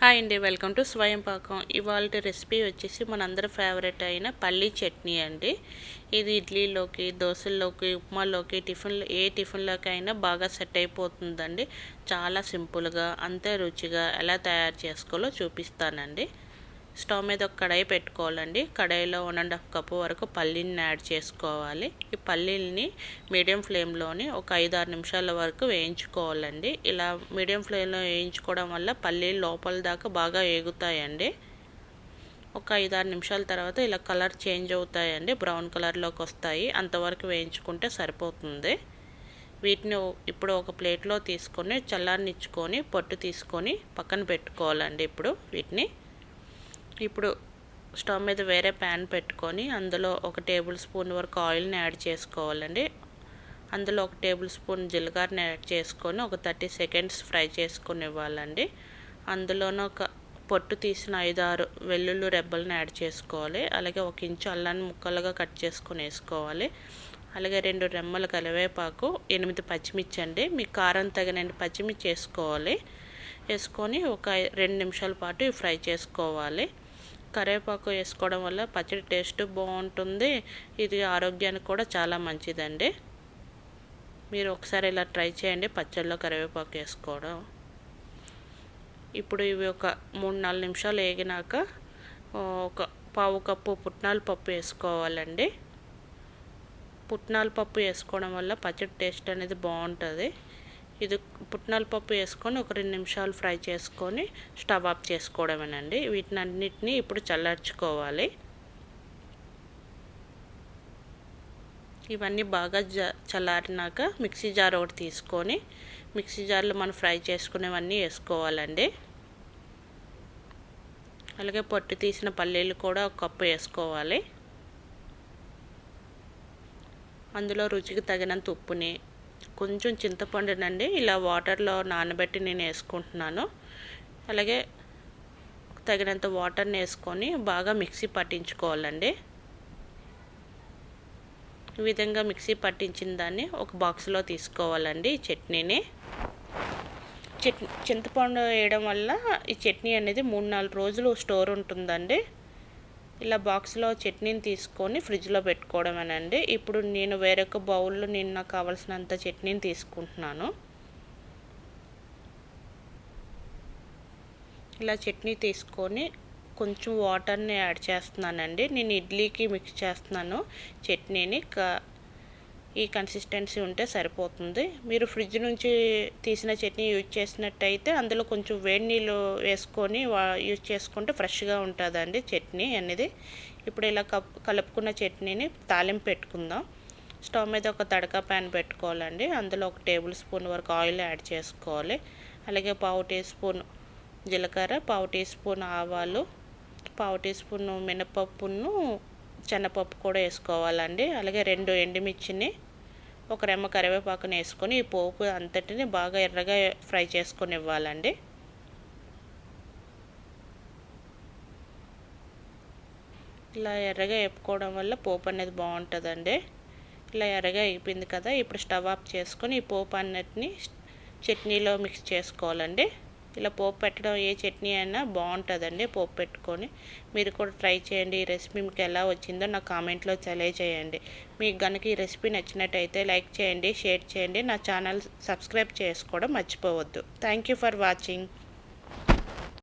Hi అండి welcome to స్వయం పాకం. ఇవాళ రెసిపీ వచ్చేసి మనందరి ఫేవరెట్ అయిన పల్లీ చట్నీ అండి. ఇది ఇడ్లీలోకి దోశల్లోకి ఉప్మాలోకి టిఫిన్ ఏ టిఫిన్లోకి అయినా బాగా సెట్ అయిపోతుందండి. చాలా సింపుల్గా అంతే రుచిగా ఎలా తయారు చేసుకోవాలో చూపిస్తానండి. స్టవ్ మీద ఒక కడాయి పెట్టుకోవాలండి. కడాయిలో వన్ అండ్ హాఫ్ కప్పు వరకు పల్లీని యాడ్ చేసుకోవాలి. ఈ పల్లీల్ని మీడియం ఫ్లేమ్లోని ఒక ఐదు ఆరు నిమిషాల వరకు వేయించుకోవాలండి. ఇలా మీడియం ఫ్లేమ్లో వేయించుకోవడం వల్ల పల్లీలు లోపల దాకా బాగా వేగుతాయండి ఒక ఐదు ఆరు నిమిషాల తర్వాత ఇలా కలర్ చేంజ్ అవుతాయండి. బ్రౌన్ కలర్లోకి వస్తాయి. అంతవరకు వేయించుకుంటే సరిపోతుంది. వీటిని ఇప్పుడు ఒక ప్లేట్లో తీసుకొని చల్లారనిచ్చుకొని పొట్టు తీసుకొని పక్కన పెట్టుకోవాలండి ఇప్పుడు వీటిని. ఇప్పుడు స్టవ్ మీద వేరే ప్యాన్ పెట్టుకొని అందులో ఒక టేబుల్ స్పూన్ వరకు ఆయిల్ని యాడ్ చేసుకోవాలండి. అందులో ఒక టేబుల్ స్పూన్ జీలకర్రని యాడ్ చేసుకొని ఒక థర్టీ సెకండ్స్ ఫ్రై చేసుకుని ఇవ్వాలండి. అందులోనూ ఒక పొట్టు తీసిన ఐదు ఆరు వెల్లుల్లి రెబ్బలను యాడ్ చేసుకోవాలి. అలాగే ఒక ఇంచు అల్లాన్ని ముక్కలుగా కట్ చేసుకొని వేసుకోవాలి. అలాగే రెండు రెమ్మల కరివేపాకు ఎనిమిది పచ్చిమిర్చి అండి. మీ కారం తగినండి పచ్చిమిర్చి వేసుకోవాలి. వేసుకొని ఒక రెండు నిమిషాల పాటు ఫ్రై చేసుకోవాలి. కరివేపాకు వేసుకోవడం వల్ల పచ్చడి టేస్ట్ బాగుంటుంది. ఇది ఆరోగ్యానికి కూడా చాలా మంచిదండి. మీరు ఒకసారి ఇలా ట్రై చేయండి పచ్చడిలో కరివేపాకు వేసుకోవడం. ఇప్పుడు ఇవి ఒక మూడు నాలుగు నిమిషాలు వేగినాక ఒక పావు కప్పు పుట్నాల పప్పు వేసుకోవాలండి. పుట్నాల పప్పు వేసుకోవడం వల్ల పచ్చడి టేస్ట్ అనేది బాగుంటుంది. ఇది పుట్నాల పప్పు వేసుకొని ఒక రెండు నిమిషాలు ఫ్రై చేసుకొని స్టవ్ ఆఫ్ చేసుకోవడమేనండి. వీటిని అన్నిటినీ ఇప్పుడు చల్లార్చుకోవాలి. ఇవన్నీ బాగా జ చల్లారినాక మిక్సీ జార్ ఒకటి తీసుకొని మిక్సీ జార్లో మనం ఫ్రై చేసుకునేవన్నీ వేసుకోవాలండి. అలాగే పొట్టు తీసిన పల్లీలు కూడా ఒక కప్పు వేసుకోవాలి. అందులో రుచికి తగినంత ఉప్పుని కొంచెం చింతపండునండి. ఇలా వాటర్లో నానబెట్టి నేను వేసుకుంటున్నాను. అలాగే తగినంత వాటర్ని వేసుకొని బాగా మిక్సీ పట్టించుకోవాలండి. ఈ విధంగా మిక్సీ పట్టించిన దాన్ని ఒక బాక్స్లో తీసుకోవాలండి ఈ చట్నీని. చట్ చింతపండు వేయడం వల్ల ఈ చట్నీ అనేది మూడు నాలుగు రోజులు స్టోర్ ఉంటుందండి. ఇలా బాక్స్లో చట్నీని తీసుకొని ఫ్రిడ్జ్లో పెట్టుకోవడమేనండి. ఇప్పుడు నేను వేరొక బౌల్లో నేను నాకు కావాల్సినంత చట్నీని తీసుకుంటున్నాను. ఇలా చట్నీ తీసుకొని కొంచెం వాటర్ని యాడ్ చేస్తున్నానండి. నేను ఇడ్లీకి మిక్స్ చేస్తున్నాను చట్నీని. ఈ కన్సిస్టెన్సీ ఉంటే సరిపోతుంది. మీరు ఫ్రిడ్జ్ నుంచి తీసిన చట్నీ యూజ్ చేసినట్టయితే అందులో కొంచెం వేడి నీళ్ళు వేసుకొని యూజ్ చేసుకుంటే ఫ్రెష్గా ఉంటుందండి చట్నీ అనేది. ఇప్పుడు ఇలా కప్ కలుపుకున్న చట్నీని తాలింపు పెట్టుకుందాం. స్టవ్ మీద ఒక తడకా ప్యాన్ పెట్టుకోవాలండి. అందులో ఒక టేబుల్ స్పూన్ వరకు ఆయిల్ యాడ్ చేసుకోవాలి. అలాగే పావు టీ స్పూన్ జీలకర్ర పావు టీ స్పూన్ ఆవాలు పావు టీ స్పూన్ మినపప్పును శనపప్పు కూడా వేసుకోవాలండి. అలాగే రెండు ఎండుమిర్చిని ఒక రెమ్మ కరివేపాకుని వేసుకొని ఈ పోపు అంతటిని బాగా ఎర్రగా ఫ్రై చేసుకొని ఇవ్వాలండి ఇలా ఎర్రగా వేపుకోవడం వల్ల పోపు అనేది బాగుంటుందండి. ఇలా ఎర్రగా అయిపోయింది కదా ఇప్పుడు స్టవ్ ఆఫ్ చేసుకొని ఈ పోపు అన్నిటిని చట్నీలో మిక్స్ చేసుకోవాలండి. ఇలా పోపు పెట్టడం ఏ చట్నీ అయినా బాగుంటుందండి పోపు పెట్టుకొని. మీరు కూడా ట్రై చేయండి. ఈ రెసిపీ మీకు ఎలా వచ్చిందో నా కామెంట్లో తెలియజేయండి మీకు కనుక ఈ రెసిపీ నచ్చినట్టయితే లైక్ చేయండి షేర్ చేయండి. నా ఛానల్ సబ్స్క్రైబ్ చేసుకోవడం మర్చిపోవద్దు. Thank you for watching.